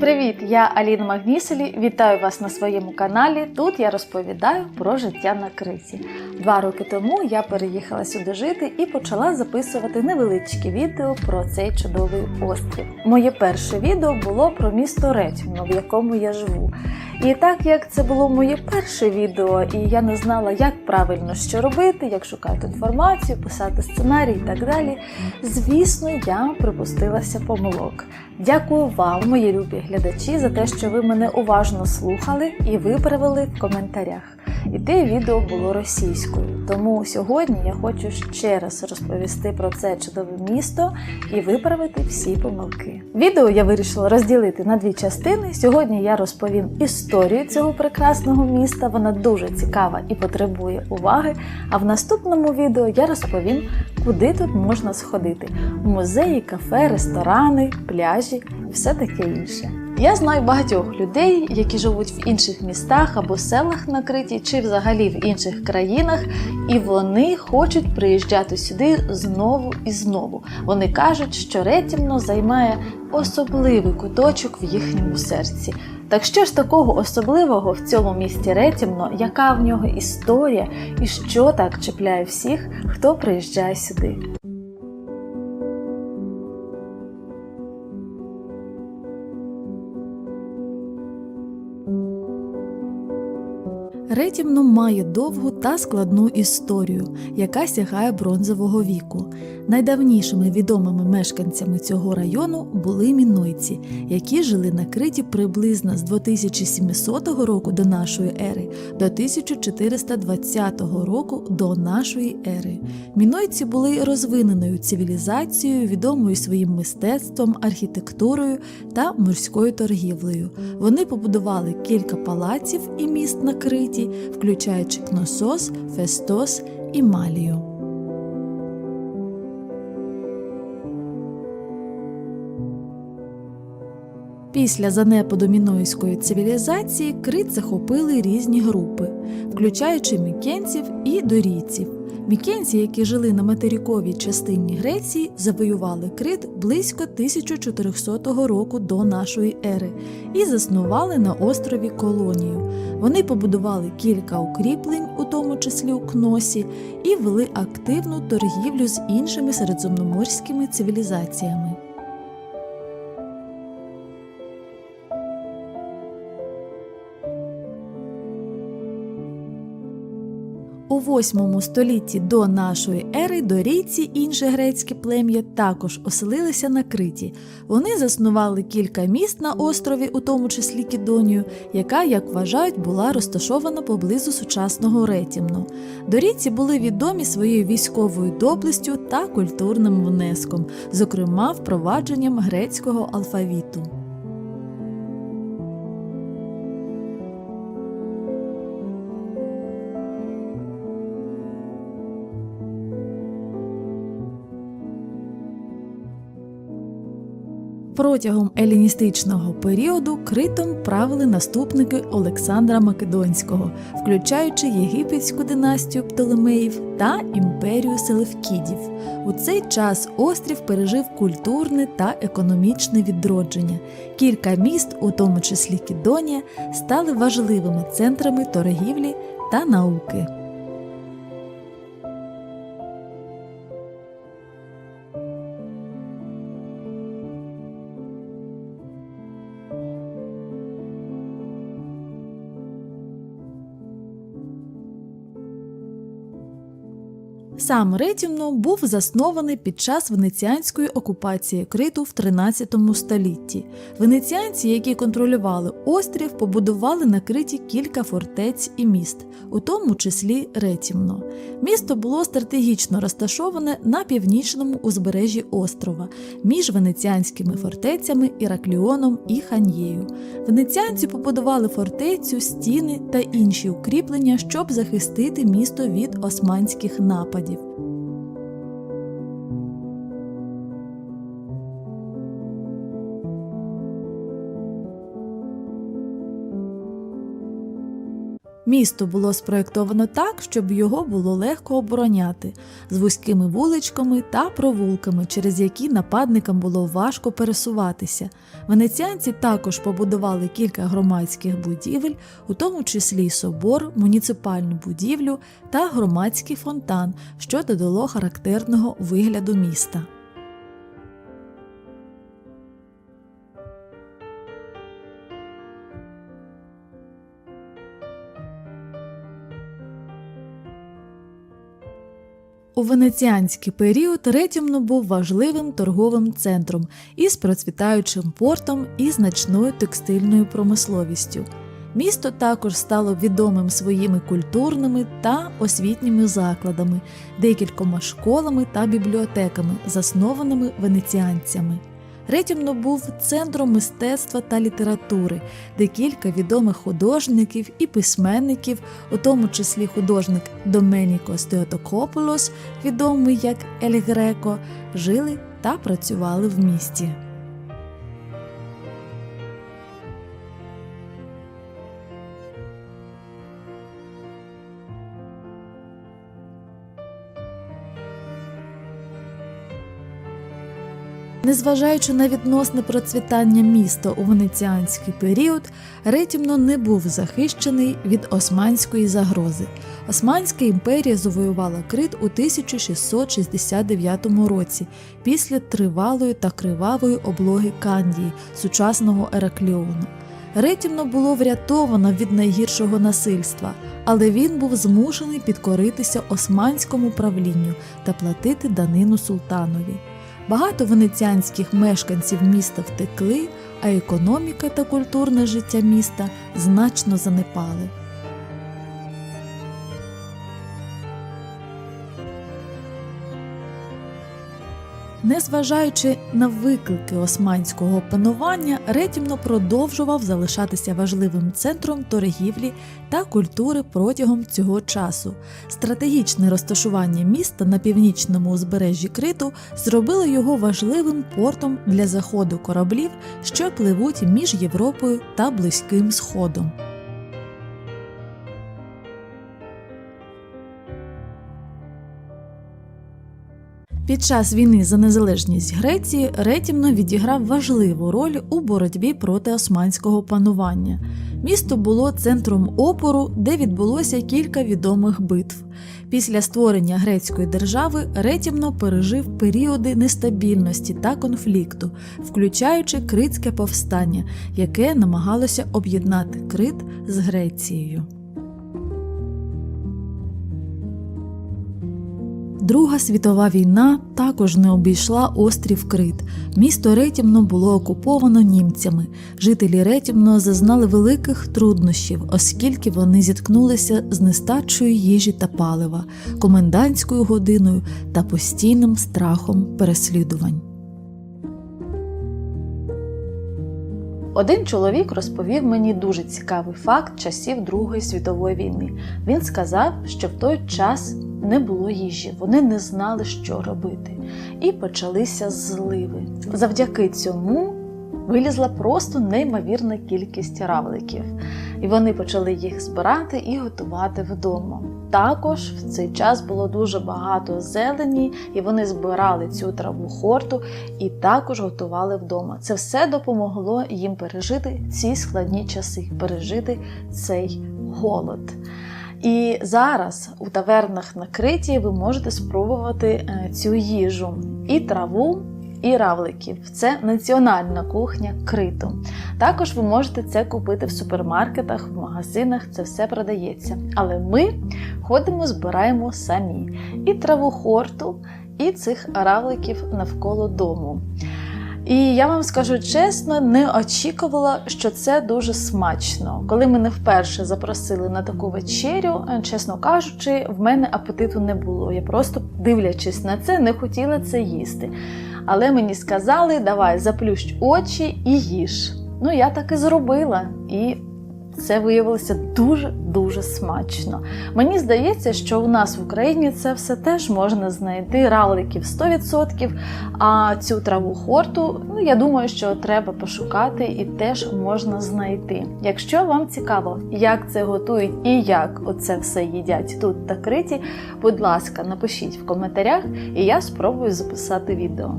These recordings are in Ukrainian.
Привіт! Я Аліна Магніселі. Вітаю вас на своєму каналі. Тут я розповідаю про життя на Криті. Два роки тому я переїхала сюди жити і почала записувати невеличкі відео про цей чудовий острів. Моє перше відео було про місто Ретьмно, в якому я живу. І так як це було моє перше відео, і я не знала, як правильно що робити, як шукати інформацію, писати сценарій і так далі. Звісно, я припустилася помилок. Дякую вам, мої любі глядачі, за те, що ви мене уважно слухали і виправили в коментарях. І те відео було російською. Тому сьогодні я хочу ще раз розповісти про це чудове місто і виправити всі помилки. Відео я вирішила розділити на дві частини. Сьогодні я розповім історію цього прекрасного міста. Вона дуже цікава і потребує уваги. А в наступному відео я розповім, куди тут можна сходити: музеї, кафе, ресторани, пляжі і все таке інше. Я знаю багатьох людей, які живуть в інших містах або селах на Криті, чи взагалі в інших країнах, і вони хочуть приїжджати сюди знову і знову. Вони кажуть, що Ретімно займає особливий куточок в їхньому серці. Так що ж такого особливого в цьому місті Ретімно, яка в нього історія і що так чіпляє всіх, хто приїжджає сюди? Ретімно має довгу та складну історію, яка сягає бронзового віку. Найдавнішими відомими мешканцями цього району були мінойці, які жили на Криті приблизно з 2700 року до нашої ери до 1420 року до нашої ери. Мінойці були розвиненою цивілізацією, відомою своїм мистецтвом, архітектурою та морською торгівлею. Вони побудували кілька палаців і міст на Криті, включаючи Кносос, Фестос і Малію. Після занепаду мінойської цивілізації Крит захопили різні групи, включаючи мікенців і дорійців. Мікенці, які жили на материковій частині Греції, завоювали Крит близько 1400 року до нашої ери і заснували на острові колонію. Вони побудували кілька укріплень, у тому числі у Кносі, і вели активну торгівлю з іншими середземноморськими цивілізаціями. У 8 столітті до нашої ери дорійці інше грецьке плем'я також оселилися на Криті. Вони заснували кілька міст на острові, у тому числі Кідонію, яка, як вважають, була розташована поблизу сучасного Ретімну. Дорійці були відомі своєю військовою доблестю та культурним внеском, зокрема впровадженням грецького алфавіту. Протягом еліністичного періоду Критом правили наступники Олександра Македонського, включаючи єгипетську династію Птолемеїв та імперію Селевкідів. У цей час острів пережив культурне та економічне відродження. Кілька міст, у тому числі Кідонія, стали важливими центрами торгівлі та науки. Сам Ретімно був заснований під час венеціанської окупації Криту в 13 столітті. Венеціанці, які контролювали острів, побудували на Криті кілька фортець і міст, у тому числі Ретімно. Місто було стратегічно розташоване на північному узбережжі острова між венеціанськими фортецями Іракліоном і Ханьєю. Венеціанці побудували фортецю, стіни та інші укріплення, щоб захистити місто від османських нападів. positive. Місто було спроєктовано так, щоб його було легко обороняти, з вузькими вуличками та провулками, через які нападникам було важко пересуватися. Венеціанці також побудували кілька громадських будівель, у тому числі собор, муніципальну будівлю та громадський фонтан, що додало характерного вигляду міста. У венеціанський період Ретімно був важливим торговим центром із процвітаючим портом і значною текстильною промисловістю. Місто також стало відомим своїми культурними та освітніми закладами, декількома школами та бібліотеками, заснованими венеціанцями. Ретімно був центром мистецтва та літератури, де кілька відомих художників і письменників, у тому числі художник Доменіко Стеотокополос, відомий як Ель Греко, жили та працювали в місті. Незважаючи на відносне процвітання міста у венеціанський період, Ретімно не був захищений від османської загрози. Османська імперія завоювала Крит у 1669 році після тривалої та кривавої облоги Кандії, сучасного Еракліону. Ретімно було врятовано від найгіршого насильства, але він був змушений підкоритися османському правлінню та платити данину султанові. Багато венеціанських мешканців міста втекли, а економіка та культурне життя міста значно занепали. Незважаючи на виклики османського панування, Ретімно продовжував залишатися важливим центром торгівлі та культури протягом цього часу. Стратегічне розташування міста на північному узбережжі Криту зробило його важливим портом для заходу кораблів, що пливуть між Європою та Близьким Сходом. Під час війни за незалежність Греції Ретімно відіграв важливу роль у боротьбі проти османського панування. Місто було центром опору, де відбулося кілька відомих битв. Після створення грецької держави Ретімно пережив періоди нестабільності та конфлікту, включаючи Критське повстання, яке намагалося об'єднати Крит з Грецією. Друга світова війна також не обійшла острів Крит. Місто Ретімно було окуповано німцями. Жителі Ретімно зазнали великих труднощів, оскільки вони зіткнулися з нестачою їжі та палива, комендантською годиною та постійним страхом переслідувань. Один чоловік розповів мені дуже цікавий факт часів Другої світової війни. Він сказав, що в той час не було їжі, вони не знали, що робити, і почалися зливи. Завдяки цьому вилізла просто неймовірна кількість равликів, і вони почали їх збирати і готувати вдома. Також в цей час було дуже багато зелені, і вони збирали цю траву хорту і також готували вдома. Це все допомогло їм пережити ці складні часи, пережити цей голод. І зараз у тавернах на Криті ви можете спробувати е, цю їжу і траву. І равликів це національна кухня криту. Також ви можете це купити в супермаркетах, в магазинах, це все продається. Але ми ходимо, збираємо самі і траву хорту, і цих равликів навколо дому. І я вам скажу чесно, не очікувала, що це дуже смачно. Коли мене вперше запросили на таку вечерю, е, чесно кажучи, в мене апетиту не було. Я просто, дивлячись на це, не хотіла це їсти. Але мені сказали, давай заплющ очі і їж. Ну, я так і зробила. І це виявилося дуже-дуже смачно. Мені здається, що у нас в Україні це все теж можна знайти равликів 100%, а цю траву хорту, ну я думаю, що треба пошукати і теж можна знайти. Якщо вам цікаво, як це готують і як оце все їдять тут та криті, будь ласка, напишіть в коментарях, і я спробую записати відео.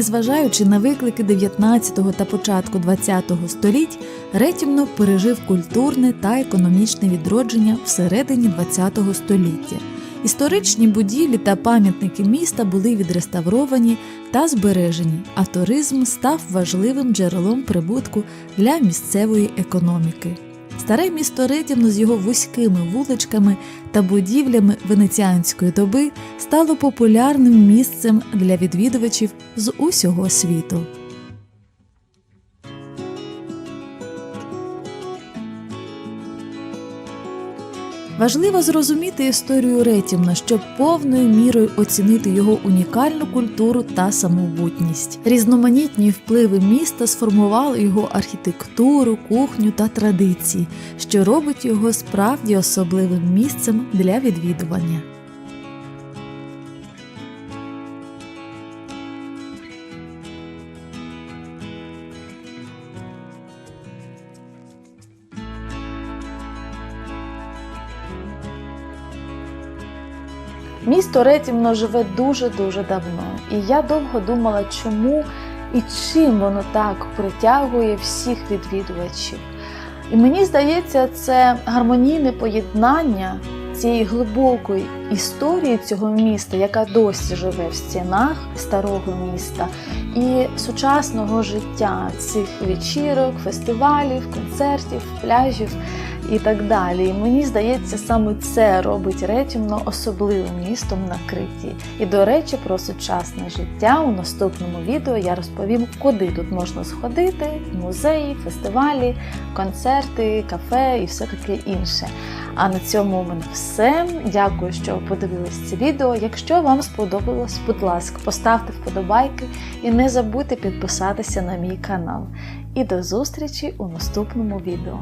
Незважаючи на виклики 19 та початку 20 століть, Ретімно пережив культурне та економічне відродження всередині 20 століття. Історичні будівлі та пам'ятники міста були відреставровані та збережені, а туризм став важливим джерелом прибутку для місцевої економіки. Старе місто Ретімно з його вузькими вуличками та будівлями венеціанської доби стало популярним місцем для відвідувачів з усього світу. Важливо зрозуміти історію Ретімна, щоб повною мірою оцінити його унікальну культуру та самобутність. Різноманітні впливи міста сформували його архітектуру, кухню та традиції, що робить його справді особливим місцем для відвідування. Місто Ретімно живе дуже-дуже давно, і я довго думала, чому і чим воно так притягує всіх відвідувачів. І мені здається, це гармонійне поєднання цієї глибокої історії цього міста, яка досі живе в стінах старого міста, і сучасного життя цих вечірок, фестивалів, концертів, пляжів і так далі. І мені здається, саме це робить Ретімно особливим містом на Криті. І до речі, про сучасне життя у наступному відео я розповім, куди тут можна сходити: музеї, фестивалі, концерти, кафе і все таке інше. А на цьому у мене все. Дякую, що подивились це відео. Якщо вам сподобалось, будь ласка, поставте вподобайки і не забудьте підписатися на мій канал. І до зустрічі у наступному відео.